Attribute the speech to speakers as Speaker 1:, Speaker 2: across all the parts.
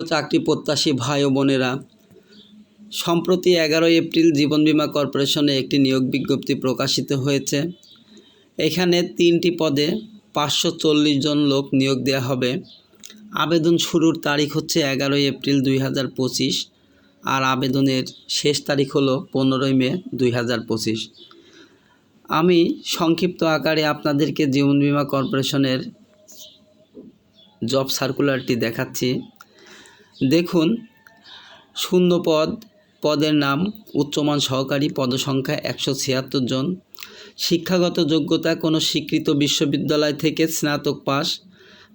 Speaker 1: চাকরি প্রত্যাশী ভাই ও বোনেরা, সম্প্রতি এগারোই এপ্রিল জীবন বিমা কর্পোরেশনে একটি নিয়োগ বিজ্ঞপ্তি প্রকাশিত হয়েছে। এখানে তিনটি পদে পাঁচশো চল্লিশ জন লোক নিয়োগ দেওয়া হবে। আবেদন শুরুর তারিখ হচ্ছে এগারোই এপ্রিল দুই হাজার পঁচিশ আর আবেদনের শেষ তারিখ হলো পনেরোই মে দুই হাজার পঁচিশ। আমি সংক্ষিপ্ত আকারে আপনাদেরকে জীবন বিমা কর্পোরেশনের জব সার্কুলারটি দেখাচ্ছি। দেখুন শূন্য পদ পদের নাম, উচ্চমান সহকারী পদসংখ্যা একশো ছিয়াত্তর জন। শিক্ষাগত যোগ্যতা, কোনো স্বীকৃত বিশ্ববিদ্যালয় থেকে স্নাতক পাস।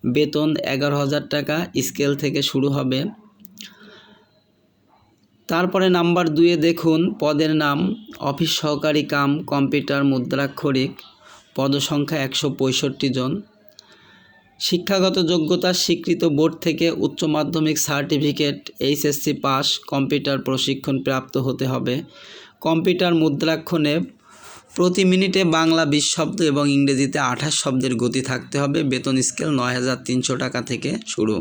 Speaker 1: বেতন এগারো হাজার টাকা, স্কেল থেকে শুরু হবে। তারপরে নাম্বার দুয়ে দেখুন, পদের নাম, অফিস সহকারী কাম, কম্পিউটার মুদ্রাক্ষরিক, পদসংখ্যা একশো পঁয়ষট্টি জন। শিক্ষাগত যোগ্যতা স্বীকৃত বোর্ড থেকে উচ্চ মাধ্যমিক সার্টিফিকেট, এইচএসসি পাস, কম্পিউটার প্রশিক্ষণ প্রাপ্ত হতে হবে। কম্পিউটার মুদ্রাক্ষণে প্রতি মিনিটে বাংলা বিশ শব্দ এবং ইংরেজিতে আঠাশ শব্দের গতি থাকতে হবে। বেতন স্কেল নয় হাজার তিনশো টাকা থেকে শুরু।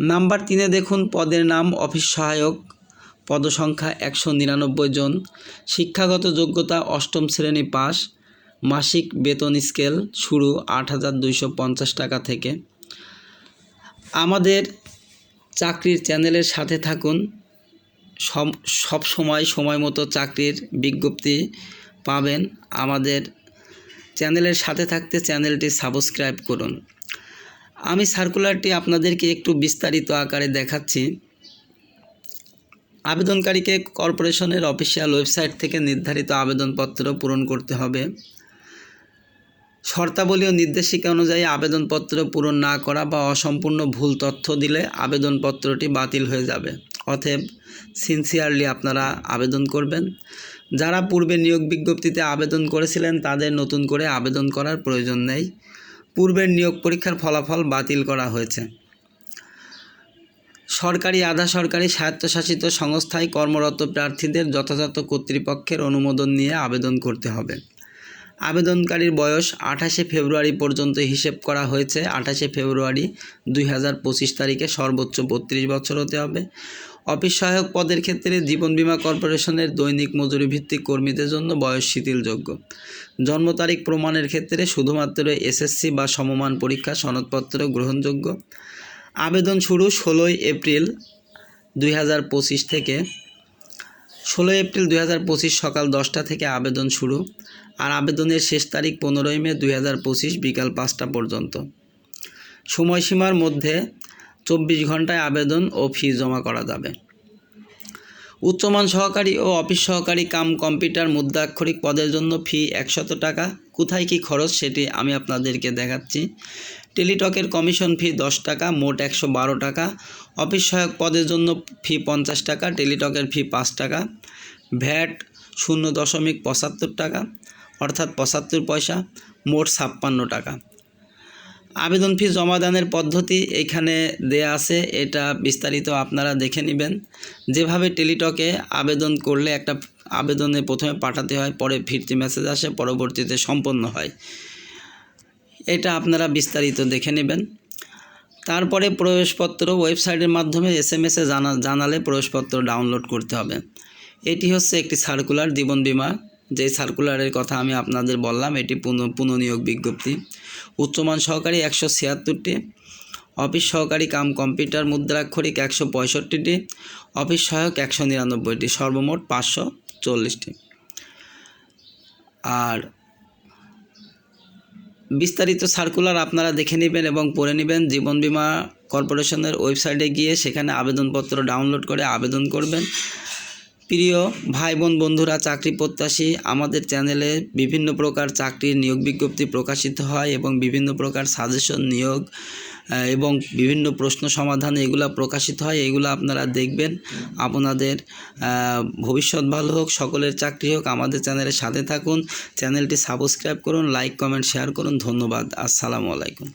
Speaker 1: নাম্বার তিনে দেখুন, পদের নাম, অফিস সহায়ক, পদসংখ্যা একশো নিরানব্বই জন, শিক্ষাগত যোগ্যতা অষ্টম শ্রেণি পাস মাসিক বেতন স্কেল শুরু আট হাজার দুইশো পঞ্চাশ টাকা থেকে। আমাদের চাকরির চ্যানেলের সাথে থাকুন। সব সব সময় সময় মতো চাকরির বিজ্ঞপ্তি পাবেন। আমাদের চ্যানেলের সাথে থাকতে চ্যানেলটি সাবস্ক্রাইব করুন। আমি সার্কুলারটি আপনাদেরকে একটু বিস্তারিত আকারে দেখাচ্ছি। আবেদনকারীকে কর্পোরেশনের অফিসিয়াল ওয়েবসাইট থেকে নির্ধারিত আবেদনপত্র পূরণ করতে হবে। শর্তাবলী ও নির্দেশিকা অনুযায়ী আবেদনপত্র পূরণ না করা বা অসম্পূর্ণ ভুল তথ্য দিলে আবেদনপত্রটি বাতিল হয়ে যাবে। অতএব সিনসিয়ারলি আপনারা আবেদন করবেন। যারা পূর্বে নিয়োগ বিজ্ঞপ্তিতে আবেদন করেছিলেন, তাদের নতুন করে আবেদন করার প্রয়োজন নেই। পূর্বের নিয়োগ পরীক্ষার ফলাফল বাতিল করা হয়েছে। সরকারি আধা সরকারি স্বায়ত্তশাসিত সংস্থায় কর্মরত প্রার্থীদের যথাযথ কর্তৃপক্ষের অনুমোদন নিয়ে আবেদন করতে হবে। আবেদনকারীর বয়স আঠাশে ফেব্রুয়ারি পর্যন্ত হিসেব করা হয়েছে। আঠাশে ফেব্রুয়ারি দুই হাজার পঁচিশ তারিখে সর্বোচ্চ বত্রিশ বছর হতে হবে। অফিস সহায়ক পদের ক্ষেত্রে জীবন বীমা কর্পোরেশনের দৈনিক মজুরি ভিত্তিক কর্মীদের জন্য বয়স শিথিলযোগ্য। জন্ম তারিখ প্রমাণের ক্ষেত্রে শুধুমাত্র এসএসসি বা সমমান পরীক্ষা সনদপত্র গ্রহণযোগ্য। আবেদন শুরু ষোলোই এপ্রিল দুই হাজার পঁচিশ থেকে ষোলোই এপ্রিল দুই হাজার পঁচিশ সকাল দশটা থেকে আবেদন শুরু আর আবেদনের শেষ তারিখ পনেরোই মে দুই হাজার পঁচিশ বিকাল পাঁচটা পর্যন্ত। সময়সীমার মধ্যে চব্বিশ ঘন্টায় আবেদন ও ফি জমা করা যাবে। উচ্চমান সহকারী ও অফিস সহকারী কাম কম্পিউটার মুদ্রাক্ষরিক পদের জন্য ফি একশত টাকা। কোথায় কি খরচ সেটি আমি আপনাদেরকে দেখাচ্ছি। টেলিটকের কমিশন ফি দশ টাকা, মোট একশো বারো টাকা। অফিস সহায়ক পদের জন্য ফি পঞ্চাশ টাকা, টেলিটকের ফি পাঁচ টাকা। ভ্যাট শূন্য দশমিক পঁচাত্তর টাকা, অর্থাৎ পঁচাত্তর পয়সা, মোট ছাপ্পান্ন টাকা। আবেদন ফি জমাদানের পদ্ধতি এখানে দেয়া আছে, এটা বিস্তারিত আপনারা দেখে নেবেন। যেভাবে টেলিটকে আবেদন করলে একটা আবেদনে প্রথমে পাঠাতে হয়, পরে ফিরতি মেসেজ আসে, পরবর্তীতে সম্পন্ন হয়। এটা আপনারা বিস্তারিত দেখে নেবেন। তারপরে প্রবেশপত্র ওয়েবসাইটের মাধ্যমে এস এম এসে জানা, জানালে প্রবেশপত্র ডাউনলোড করতে হবে। এটি হচ্ছে একটি সার্কুলার জীবন বিমা। যে সার্কুলারের কথা আমি আপনাদের বললাম, এটি পুনঃ, পুনঃনিয়োগ বিজ্ঞপ্তি। উচ্চমান সহকারী একশো ছিয়াত্তরটি, অফিস সহকারী কাম কম্পিউটার মুদ্রাক্ষরিক একশো পঁয়ষট্টিটি, অফিস সহায়ক একশো নিরানব্বইটি, সর্বমোট পাঁচশো চল্লিশটি। আর বিস্তারিত সার্কুলার আপনারা দেখে নেবেন এবং পড়ে নেবেন জীবন বিমা কর্পোরেশনের ওয়েবসাইটে গিয়ে সেখানে আবেদনপত্র ডাউনলোড করে আবেদন করবেন। প্রিয় ভাই বোন বন্ধুরা, চাকরি প্রত্যাশী, আমাদের চ্যানেলে বিভিন্ন প্রকার চাকরির নিয়োগ বিজ্ঞপ্তি প্রকাশিত হয় এবং বিভিন্ন প্রকার সাজেশন নিয়োগ এবং বিভিন্ন প্রশ্ন সমাধান এগুলো প্রকাশিত হয়, এগুলো আপনারা দেখবেন। আপনাদের ভবিষ্যৎ ভালো হোক, সকলের চাকরি হোক, আমাদের চ্যানেলের সাথে থাকুন। চ্যানেলটি সাবস্ক্রাইব করুন, লাইক, কমেন্ট, শেয়ার করুন। ধন্যবাদ। আসসালামু আলাইকুম।